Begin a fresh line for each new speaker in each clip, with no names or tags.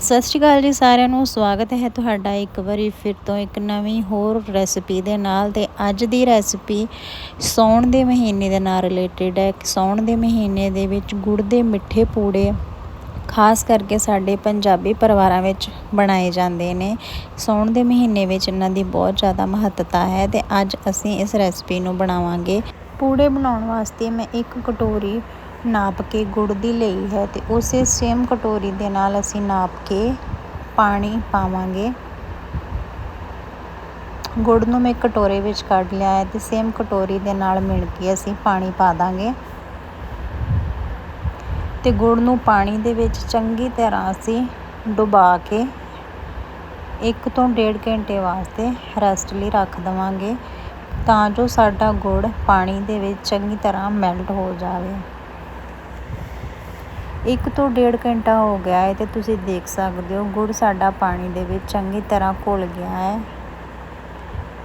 ਸਤਿ ਸ਼੍ਰੀ ਅਕਾਲ ਜੀ ਸਾਰਿਆਂ ਨੂੰ, ਸਵਾਗਤ ਹੈ ਤੁਹਾਡਾ ਇੱਕ ਵਾਰੀ ਫਿਰ ਤੋਂ ਇੱਕ ਨਵੀਂ ਹੋਰ ਰੈਸਪੀ ਦੇ ਨਾਲ ਤੇ ਅੱਜ ਦੀ ਰੈਸਪੀ ਸੌਣ ਦੇ ਮਹੀਨੇ ਦੇ ਨਾਲ ਰਿਲੇਟਡ ਹੈ। ਸੌਣ ਦੇ ਮਹੀਨੇ ਦੇ ਵਿੱਚ ਗੁੜ ਦੇ ਮਿੱਠੇ ਪੂੜੇ, ਖਾਸ ਕਰਕੇ ਸਾਡੇ ਪੰਜਾਬੀ ਪਰਿਵਾਰਾਂ ਵਿੱਚ ਬਣਾਏ ਜਾਂਦੇ ਨੇ। ਸੌਣ ਦੇ ਮਹੀਨੇ ਵਿੱਚ ਇਹਨਾਂ ਦੀ ਬਹੁਤ ਜ਼ਿਆਦਾ ਮਹੱਤਤਾ ਹੈ ਤੇ ਅੱਜ ਅਸੀਂ ਇਸ ਰੈਸਪੀ ਨੂੰ ਬਣਾਵਾਂਗੇ। ਪੂੜੇ ਬਣਾਉਣ ਵਾਸਤੇ ਮੈਂ ਇੱਕ ਕਟੋਰੀ ਨਾਪ ਕੇ ਗੁੜ ਦੀ ਲਈ ਹੈ ਤੇ ਉਸੇ ਸੇਮ ਕਟੋਰੀ ਦੇ ਨਾਲ ਅਸੀਂ ਨਾਪ ਕੇ ਪਾਣੀ ਪਾਵਾਂਗੇ। ਗੁੜ ਨੂੰ ਮੈਂ ਕਟੋਰੇ ਵਿੱਚ ਕੱਢ ਲਿਆ ਹੈ ਤੇ ਸੇਮ ਕਟੋਰੀ ਦੇ ਨਾਲ ਮਿਲ ਕੇ ਅਸੀਂ ਪਾਣੀ ਪਾ ਦਾਂਗੇ। ਤੇ ਗੁੜ ਨੂੰ ਪਾਣੀ ਦੇ ਵਿੱਚ ਚੰਗੀ ਤਰ੍ਹਾਂ ਅਸੀਂ ਡੁਬਾ ਕੇ 1 ਤੋਂ 1.5 ਘੰਟੇ ਵਾਸਤੇ ਰੈਸਟ ਲਈ ਰੱਖ ਦਵਾਂਗੇ ਤਾਂ ਜੋ ਸਾਡਾ ਗੁੜ ਪਾਣੀ ਦੇ ਵਿੱਚ ਚੰਗੀ ਤਰ੍ਹਾਂ ਮੈਲਟ ਹੋ ਜਾਵੇ। ਇੱਕ ਤੋਂ ਡੇਢ ਘੰਟਾ ਹੋ ਗਿਆ ਹੈ ਤੇ ਤੁਸੀਂ ਦੇਖ ਸਕਦੇ ਹੋ, ਗੁੜ ਸਾਡਾ ਪਾਣੀ ਦੇ ਵਿੱਚ ਚੰਗੀ ਤਰ੍ਹਾਂ ਘੁਲ ਗਿਆ ਹੈ।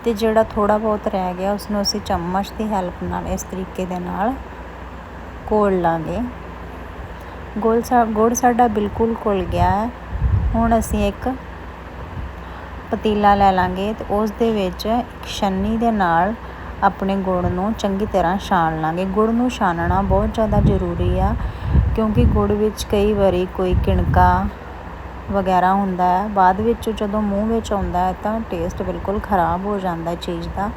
ਤੇ ਜਿਹੜਾ ਥੋੜਾ ਬਹੁਤ ਰਹਿ ਗਿਆ ਉਸ ਨੂੰ ਅਸੀਂ ਚਮਚ ਦੀ ਹੈਲਪ ਨਾਲ ਇਸ ਤਰੀਕੇ ਦੇ ਨਾਲ ਘੋਲ ਲਾਂਗੇ। ਗੁੜ ਸਾ, ਗੁੜ ਸਾਡਾ ਬਿਲਕੁਲ ਘੁਲ ਗਿਆ ਹੈ। ਹੁਣ ਅਸੀਂ ਇੱਕ ਪਤੀਲਾ ਲੈ ਲਾਂਗੇ ਤੇ ਉਸ ਦੇ ਵਿੱਚ ਇੱਕ ਛੰਨੀ ਦੇ ਨਾਲ ਆਪਣੇ ਗੁੜ ਨੂੰ ਚੰਗੀ ਤਰ੍ਹਾਂ ਛਾਣ ਲਾਂਗੇ। ਗੁੜ ਨੂੰ ਛਾਣਨਾ ਬਹੁਤ ਜ਼ਿਆਦਾ ਜ਼ਰੂਰੀ ਆ। ਕਿਉਂਕਿ ਗੁੜ ਵਿੱਚ ਕਈ ਵਾਰੀ ਕੋਈ ਕਿਣਕਾ ਵਗੈਰਾ ਹੁੰਦਾ ਹੈ। ਬਾਅਦ ਵਿੱਚ ਜਦੋਂ ਮੂੰਹ ਵਿੱਚ ਆਉਂਦਾ ਹੈ ਤਾਂ ਟੇਸਟ ਬਿਲਕੁਲ ਖਰਾਬ ਹੋ ਜਾਂਦਾ ਚੀਜ਼ ਦਾ।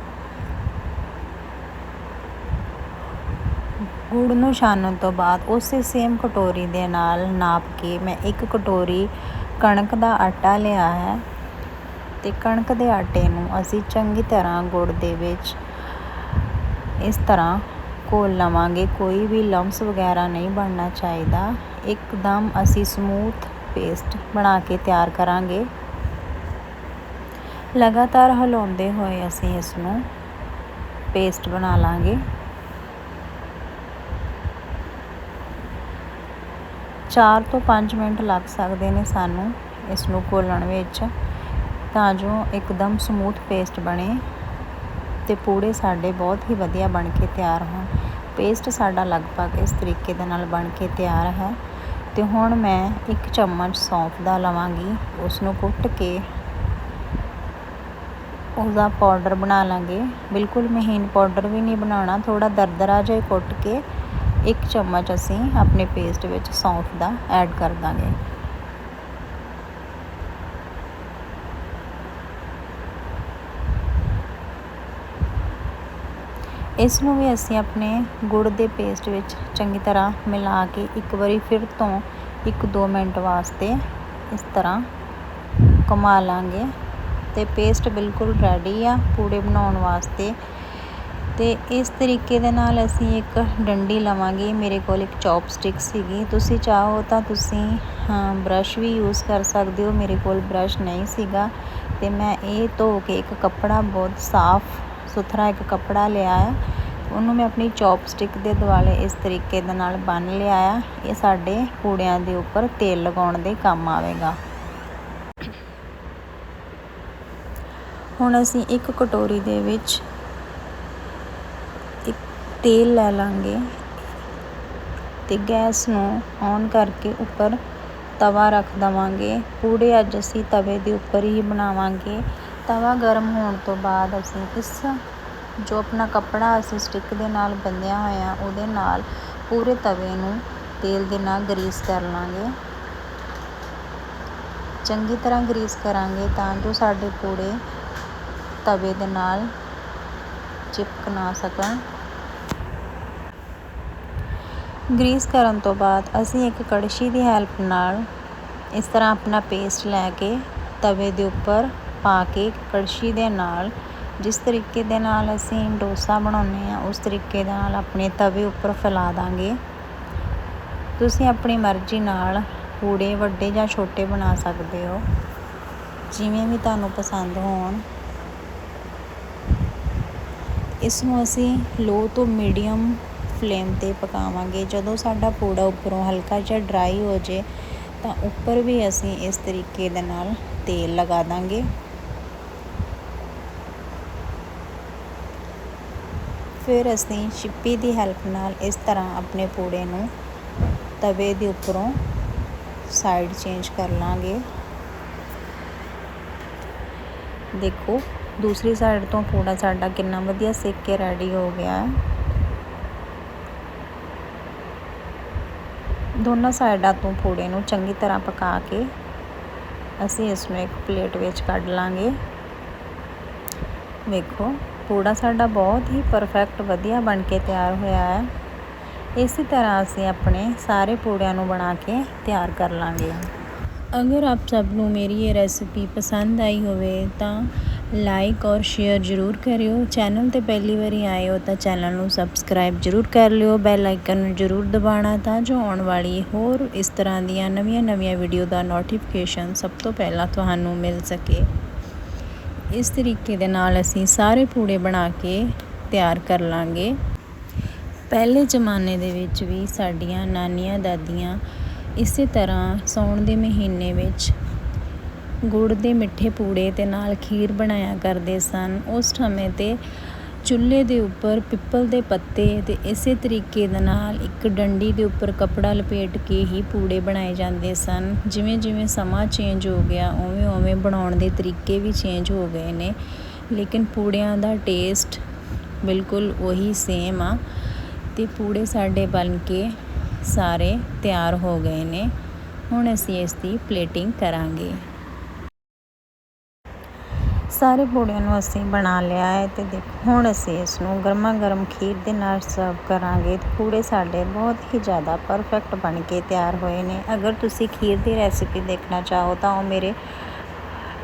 ਗੁੜ ਨੂੰ ਛਾਣਨ ਤੋਂ ਬਾਅਦ ਉਸੇ ਸੇਮ ਕਟੋਰੀ ਦੇ ਨਾਲ ਨਾਪ ਕੇ ਮੈਂ ਇੱਕ ਕਟੋਰੀ ਕਣਕ ਦਾ ਆਟਾ ਲਿਆ ਹੈ ਤੇ ਕਣਕ ਦੇ ਆਟੇ ਨੂੰ ਅਸੀਂ ਚੰਗੀ ਤਰ੍ਹਾਂ ਗੁੜ ਦੇ ਵਿੱਚ ਇਸ ਤਰ੍ਹਾਂ ਘੋਲ ਲਵਾਂਗੇ। ਕੋਈ ਵੀ ਲੰਮਸ ਵਗੈਰਾ ਨਹੀਂ ਬਣਨਾ ਚਾਹੀਦਾ। ਇੱਕਦਮ ਅਸੀਂ ਸਮੂਥ ਪੇਸਟ ਬਣਾ ਕੇ ਤਿਆਰ ਕਰਾਂਗੇ। ਲਗਾਤਾਰ ਹਿਲਾਉਂਦੇ ਹੋਏ ਅਸੀਂ ਇਸ ਨੂੰ ਪੇਸਟ ਬਣਾ ਲਾਂਗੇ। ਚਾਰ ਤੋਂ 5 ਮਿੰਟ ਲੱਗ ਸਕਦੇ ਨੇ ਸਾਨੂੰ ਇਸ ਨੂੰ ਘੋਲਣ ਵਿੱਚ, ਤਾਂ ਜੋ ਇੱਕਦਮ ਸਮੂਥ ਪੇਸਟ ਬਣੇ। ਤੇ ਪੂੜੇ ਸਾਡੇ ਬਹੁਤ ਹੀ ਵਧੀਆ ਬਣ ਕੇ ਤਿਆਰ ਹਨ ਪੇਸਟ ਸਾਡਾ ਲਗਭਗ ਇਸ ਤਰੀਕੇ ਦੇ ਨਾਲ ਬਣ ਕੇ ਤਿਆਰ ਹੈ। ਤੇ ਹੁਣ ਮੈਂ ਇੱਕ ਚਮਚ ਸੌਂਫ ਦਾ ਲਵਾਂਗੀ। ਉਸ ਨੂੰ ਕੁੱਟ ਕੇ ਉਹਦਾ ਪਾਊਡਰ ਬਣਾ ਲਾਂਗੇ। ਬਿਲਕੁਲ ਮਹੀਨ ਪਾਊਡਰ ਵੀ ਨਹੀਂ ਬਣਾਉਣਾ ਥੋੜਾ ਦਰਦਰਾ ਜਿਹਾ ਕੁੱਟ ਕੇ ਇੱਕ ਚਮਚ ਅਸੀਂ ਆਪਣੇ ਪੇਸਟ ਵਿੱਚ ਸੌਂਫ ਦਾ ਐਡ ਕਰ ਦਾਂਗੇ। ਇਸ ਨੂੰ ਵੀ ਅਸੀਂ ਆਪਣੇ ਗੁੜ ਦੇ ਪੇਸਟ ਵਿੱਚ ਚੰਗੀ ਤਰ੍ਹਾਂ ਮਿਲਾ ਕੇ ਇੱਕ ਵਾਰੀ ਫਿਰ ਤੋਂ 1-2 ਮਿੰਟ ਵਾਸਤੇ ਇਸ ਤਰ੍ਹਾਂ ਘੁਮਾ ਲਾਂਗੇ। ਤੇ ਪੇਸਟ ਬਿਲਕੁਲ ਰੈਡੀ ਆ ਪੂੜੇ ਬਣਾਉਣ ਵਾਸਤੇ। ਤੇ ਇਸ ਤਰੀਕੇ ਦੇ ਨਾਲ ਅਸੀਂ ਇੱਕ ਡੰਡੀ ਲਵਾਂਗੇ। ਮੇਰੇ ਕੋਲ ਇੱਕ ਚੌਪਸਟਿਕ ਸੀਗੀ। ਤੁਸੀਂ ਚਾਹੋ ਤਾਂ ਤੁਸੀਂ, ਹਾਂ ਬ੍ਰਸ਼ ਵੀ ਯੂਜ਼ ਕਰ ਸਕਦੇ ਹੋ। ਮੇਰੇ ਕੋਲ ਬ੍ਰਸ਼ ਨਹੀਂ ਸੀਗਾ। ਤੇ ਮੈਂ ਇਹ ਧੋ ਕੇ ਇੱਕ ਕੱਪੜਾ ਬਹੁਤ ਸਾਫ਼ ਸੁਥਰਾ ਇੱਕ ਕੱਪੜਾ ਲਿਆ ਹੈ ਉਹਨੂੰ ਮੈਂ ਆਪਣੀ ਚੌਪਸਟਿਕ ਦੇ ਦੁਆਲੇ ਇਸ ਤਰੀਕੇ ਦੇ ਨਾਲ ਬੰਨ ਲਿਆ ਆ। ਇਹ ਸਾਡੇ ਪੂੜਿਆਂ ਦੇ ਉੱਪਰ ਤੇਲ ਲਗਾਉਣ ਦੇ ਕੰਮ ਆਵੇਗਾ। ਹੁਣ ਅਸੀਂ ਇੱਕ ਕਟੋਰੀ ਦੇ ਵਿੱਚ ਇੱਕ ਤੇਲ ਲੈ ਲਾਂਗੇ ਤੇ ਗੈਸ ਨੂੰ ਔਨ ਕਰਕੇ ਉੱਪਰ ਤਵਾ ਰੱਖ ਦਵਾਂਗੇ। ਪੂੜੇ ਅੱਜ ਅਸੀਂ ਤਵੇ ਦੇ ਉੱਪਰ ਹੀ ਬਣਾਵਾਂਗੇ। ਤਵਾ ਗਰਮ ਹੋਣ ਤੋਂ ਬਾਅਦ ਅਸੀਂ ਇਸ ਜੋ ਆਪਣਾ ਕੱਪੜਾ ਅਸੀਂ ਸਟਿੱਕ ਦੇ ਨਾਲ ਬੰਨਿਆ ਹੋਇਆ, ਉਹਦੇ ਨਾਲ ਪੂਰੇ ਤਵੇ ਨੂੰ ਤੇਲ ਦੇ ਨਾਲ ਗਰੀਸ ਕਰ ਲਾਂਗੇ। ਚੰਗੀ ਤਰ੍ਹਾਂ ਗਰੀਸ ਕਰਾਂਗੇ ਤਾਂ ਜੋ ਸਾਡੇ ਪੂੜੇ ਤਵੇ ਦੇ ਨਾਲ ਚਿਪਕ ਨਾ ਸਕਣ। ਗਰੀਸ ਕਰਨ ਤੋਂ ਬਾਅਦ ਅਸੀਂ ਇੱਕ ਕੜਛੀ ਦੀ ਹੈਲਪ ਨਾਲ ਇਸ ਤਰ੍ਹਾਂ ਆਪਣਾ ਪੇਸਟ ਲੈ ਕੇ ਤਵੇ ਦੇ ਉੱਪਰ ਪਾ ਕੇ ਕੜਛੀ ਦੇ ਨਾਲ, ਜਿਸ ਤਰੀਕੇ ਦੇ ਨਾਲ ਅਸੀਂ ਡੋਸਾ ਬਣਾਉਂਦੇ ਆ ਉਸ ਤਰੀਕੇ ਦੇ ਨਾਲ ਆਪਣੇ ਤਵੇ ਉੱਪਰ ਫੈਲਾ ਦਾਂਗੇ। ਤੁਸੀਂ ਆਪਣੀ ਮਰਜ਼ੀ ਨਾਲ ਪੂੜੇ ਵੱਡੇ ਜਾਂ ਛੋਟੇ ਬਣਾ ਸਕਦੇ ਹੋ। ਜਿਵੇਂ ਵੀ ਤੁਹਾਨੂੰ ਪਸੰਦ ਹੋਣ। ਇਸ ਨੂੰ ਅਸੀਂ ਲੋ ਤੋਂ ਮੀਡੀਅਮ ਫਲੇਮ ਤੇ ਪਕਾਵਾਂਗੇ। ਜਦੋਂ ਸਾਡਾ ਪੂੜਾ ਉੱਪਰੋਂ ਹਲਕਾ ਜਿਹਾ ਡਰਾਈ ਹੋ ਜੇ ਤਾਂ ਉੱਪਰ ਵੀ ਅਸੀਂ ਇਸ ਤਰੀਕੇ ਦੇ ਨਾਲ ਤੇਲ ਲਗਾ ਦਾਂਗੇ। ਫਿਰ ਅਸੀਂ ਛਿੱਪੀ ਦੀ ਹੈਲਪ ਨਾਲ ਇਸ ਤਰ੍ਹਾਂ ਆਪਣੇ ਪੂੜੇ ਨੂੰ ਤਵੇ ਦੇ ਉੱਪਰੋਂ ਸਾਈਡ ਚੇਂਜ ਕਰ ਲਾਂਗੇ। ਦੇਖੋ, ਦੂਸਰੀ ਸਾਈਡ ਤੋਂ ਪੂੜਾ ਸਾਡਾ ਕਿੰਨਾ ਵਧੀਆ ਸੇਕ ਕੇ ਰੈਡੀ ਹੋ ਗਿਆ ਹੈ। ਦੋਨਾਂ ਸਾਈਡਾਂ ਤੋਂ ਪੂੜੇ ਨੂੰ ਚੰਗੀ ਤਰ੍ਹਾਂ ਪਕਾ ਕੇ ਅਸੀਂ ਇਸ ਨੂੰ ਇੱਕ ਪਲੇਟ ਵਿੱਚ ਕੱਢ ਲਾਂਗੇ। ਵੇਖੋ ਪੂੜਾ ਸਾਡਾ ਬਹੁਤ ਹੀ ਪਰਫੈਕਟ ਵਧੀਆ ਬਣ ਕੇ ਤਿਆਰ ਹੋਇਆ ਹੈ। ਇਸੇ ਤਰ੍ਹਾਂ ਅਸੀਂ ਆਪਣੇ ਸਾਰੇ ਪੂੜਿਆਂ ਨੂੰ ਬਣਾ ਕੇ ਤਿਆਰ ਕਰ ਲਾਂਗੇ। ਅਗਰ ਆਪ ਸਭ ਨੂੰ ਮੇਰੀ ਇਹ ਰੈਸਿਪੀ ਪਸੰਦ ਆਈ ਹੋਵੇ, ਤਾਂ ਲਾਈਕ ਔਰ ਸ਼ੇਅਰ ਜ਼ਰੂਰ ਕਰਿਓ। ਚੈਨਲ ਤੇ ਪਹਿਲੀ ਵਾਰੀ ਆਏ ਹੋ, ਤਾਂ ਚੈਨਲ ਨੂੰ ਸਬਸਕ੍ਰਾਈਬ ਜ਼ਰੂਰ ਕਰ ਲਿਓ। ਬੈਲ ਆਈਕਨ ਨੂੰ ਜ਼ਰੂਰ ਦਬਾਉਣਾ, ਤਾਂ ਜੋ ਆਉਣ ਵਾਲੀ ਹੋਰ ਇਸ ਤਰ੍ਹਾਂ ਦੀਆਂ ਨਵੀਆਂ-ਨਵੀਆਂ ਵੀਡੀਓ ਦਾ ਨੋਟੀਫਿਕੇਸ਼ਨ ਸਭ ਤੋਂ ਪਹਿਲਾਂ ਤੁਹਾਨੂੰ ਮਿਲ ਸਕੇ। ਇਸ ਤਰੀਕੇ ਦੇ ਨਾਲ ਅਸੀਂ ਸਾਰੇ ਪੂੜੇ ਬਣਾ ਕੇ ਤਿਆਰ ਕਰ ਲਾਂਗੇ। ਪਹਿਲੇ ਜ਼ਮਾਨੇ ਦੇ ਵਿੱਚ ਵੀ ਸਾਡੀਆਂ ਨਾਨੀਆਂ ਦਾਦੀਆਂ ਇਸੇ ਤਰ੍ਹਾਂ ਸਾਉਣ ਦੇ ਮਹੀਨੇ ਵਿੱਚ ਗੁੜ ਦੇ ਮਿੱਠੇ ਪੂੜੇ ਤੇ ਨਾਲ ਖੀਰ ਬਣਾਇਆ ਕਰਦੇ ਸਨ। ਉਸ ਸਮੇਂ ਤੇ ਚੁੱਲ੍ਹੇ ਦੇ ਉੱਪਰ ਪਿੱਪਲ ਦੇ ਪੱਤੇ ਤੇ ਇਸੇ ਤਰੀਕੇ ਦੇ ਨਾਲ ਇੱਕ ਡੰਡੀ ਦੇ ਉੱਪਰ ਕੱਪੜਾ ਲਪੇਟ ਕੇ ਹੀ ਪੂੜੇ ਬਣਾਏ ਜਾਂਦੇ ਸਨ। ਜਿਵੇਂ ਜਿਵੇਂ ਸਮਾਂ ਚੇਂਜ ਹੋ ਗਿਆ, ਉਵੇਂ ਉਵੇਂ ਬਣਾਉਣ ਦੇ ਤਰੀਕੇ ਵੀ ਚੇਂਜ ਹੋ ਗਏ ਨੇ। ਲੇਕਿਨ ਪੂੜਿਆਂ ਦਾ ਟੇਸਟ ਬਿਲਕੁਲ ਉਹੀ ਸੇਮ ਆ ਤੇ ਪੂੜੇ ਸਾਡੇ ਬਣ ਕੇ ਸਾਰੇ ਤਿਆਰ ਹੋ ਗਏ ਨੇ। ਹੁਣ ਅਸੀਂ ਇਸ ਦੀ ਪਲੇਟਿੰਗ ਕਰਾਂਗੇ। ਸਾਰੇ ਪੂੜਿਆਂ ਨੂੰ ਅਸੀਂ ਬਣਾ ਲਿਆ ਹੈ ਤੇ ਦੇਖੋ, ਹੁਣ ਅਸੀਂ ਇਸ ਨੂੰ ਗਰਮਾ ਗਰਮ ਖੀਰ ਦੇ ਨਾਲ ਸਰਵ ਕਰਾਂਗੇ ਤੇ ਪੂੜੇ ਸਾਡੇ ਬਹੁਤ ਹੀ ਜ਼ਿਆਦਾ ਪਰਫੈਕਟ ਬਣ ਕੇ ਤਿਆਰ ਹੋਏ ਨੇ। ਅਗਰ ਤੁਸੀਂ ਖੀਰ ਦੀ ਰੈਸਿਪੀ ਦੇਖਣਾ ਚਾਹੋ ਤਾਂ ਉਹ ਮੇਰੇ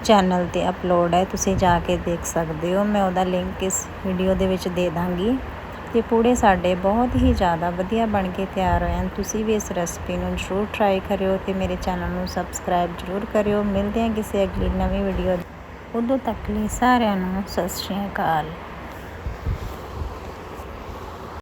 ਚੈਨਲ ਤੇ ਅਪਲੋਡ ਹੈ, ਤੁਸੀਂ ਜਾ ਕੇ ਦੇਖ ਸਕਦੇ ਹੋ। ਮੈਂ ਉਹਦਾ ਲਿੰਕ ਇਸ ਵੀਡੀਓ ਦੇ ਵਿੱਚ ਦੇ ਦਾਂਗੀ। ਤੇ ਪੂੜੇ ਸਾਡੇ ਬਹੁਤ ਹੀ ਜ਼ਿਆਦਾ ਵਧੀਆ ਬਣ ਕੇ ਤਿਆਰ ਹੋਏ ਹਨ। ਤੁਸੀਂ ਵੀ ਇਸ ਰੈਸਪੀ ਨੂੰ ਜ਼ਰੂਰ ਟਰਾਈ ਕਰਿਓ ਤੇ ਮੇਰੇ ਚੈਨਲ ਨੂੰ ਸਬਸਕ੍ਰਾਈਬ ਜ਼ਰੂਰ ਕਰਿਓ। ਮਿਲਦੇ ਹਾਂ ਕਿਸੇ ਅਗਲੀ ਨਵੀਂ ਵੀਡੀਓ ਉਦੋਂ ਤੱਕ ਲਈ ਸਾਰਿਆਂ ਨੂੰ ਸਤਿ ਸ਼੍ਰੀ ਅਕਾਲ।